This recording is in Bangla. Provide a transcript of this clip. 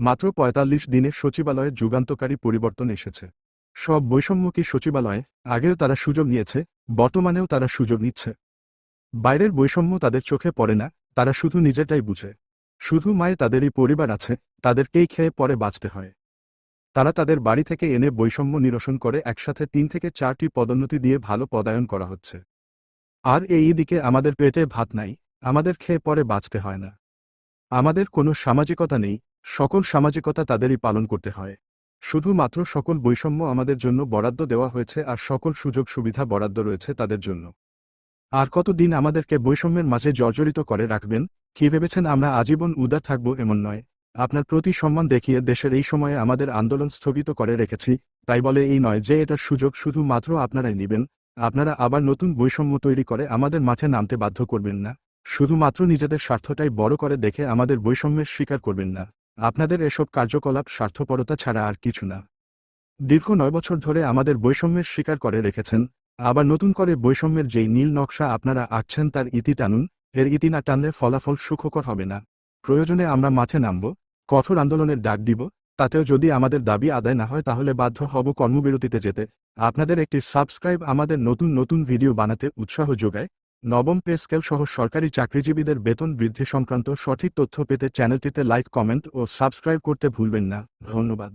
মাত্র পঁয়তাল্লিশ দিনে সচিবালয়ে যুগান্তকারী পরিবর্তন এসেছে। সব বৈষম্যকী সচিবালয়ে আগেও তারা সুযোগ নিয়েছে, বর্তমানেও তারা সুযোগ নিচ্ছে। বাইরের বৈষম্য তাদের চোখে পড়ে না, তারা শুধু নিজেরটাই বুঝে। শুধু মায়ে তাদেরই পরিবার আছে, তাদেরকেই খেয়ে পরে বাঁচতে হয়। তারা তাদের বাড়ি থেকে এনে বৈষম্য নিরসন করে একসাথে তিন থেকে চারটি পদোন্নতি দিয়ে ভালো পদায়ন করা হচ্ছে। আর এই দিকে আমাদের পেটে ভাত নাই, আমাদের খেয়ে পরে বাঁচতে হয় না। আমাদের কোনো সামাজিকতা নেই সকল সামাজিকতা তাদেরই পালন করতে হয়। শুধুমাত্র সকল বৈষম্য আমাদের জন্য বরাদ্দ দেওয়া হয়েছে আর সকল সুযোগ সুবিধা বরাদ্দ রয়েছে তাদের জন্য। আর কতদিন আমাদেরকে বৈষম্যের মাঝে জর্জরিত করে রাখবেন, কি ভেবেছেন আমরা আজীবন উদার থাকব এমন নয়। আপনার প্রতি সম্মান দেখিয়ে দেশের এই সময়ে আমাদের আন্দোলন স্থগিত করে রেখেছি, তাই বলে এই নয় যে এটার সুযোগ শুধুমাত্র আপনারাই নেবেন। আপনারা আবার নতুন বৈষম্য তৈরি করে আমাদের মাঠে নামতে বাধ্য করবেন না। শুধুমাত্র নিজেদের স্বার্থটাই বড় করে দেখে আমাদের বৈষম্যের স্বীকার করবেন না। আপনাদের এসব কার্যকলাপ স্বার্থপরতা ছাড়া আর কিছু না। দীর্ঘ নয় বছর ধরে আমাদের বৈষম্যের স্বীকার করে রেখেছেন, আবার নতুন করে বৈষম্যের যেই নীল নকশা আপনারা আঁকছেন তার ইতি টানুন, এর ইতি না টানলে ফলাফল সুখকর হবে না। প্রয়োজনে আমরা মাঠে নামব, কঠোর আন্দোলনের ডাক দিব, তাতেও যদি আমাদের দাবি আদায় না হয় তাহলে বাধ্য হব কর্মবিরতিতে যেতে। আপনাদের একটি সাবস্ক্রাইব আমাদের নতুন নতুন ভিডিও বানাতে উৎসাহ যোগায় নবম পে স্কেল সহ সরকারি চাকরিজীবীদের বেতন বৃদ্ধি সংক্রান্ত সঠিক তথ্য পেতে চ্যানেলটিতে লাইক, কমেন্ট ও সাবস্ক্রাইব করতে ভুলবেন না। ধন্যবাদ।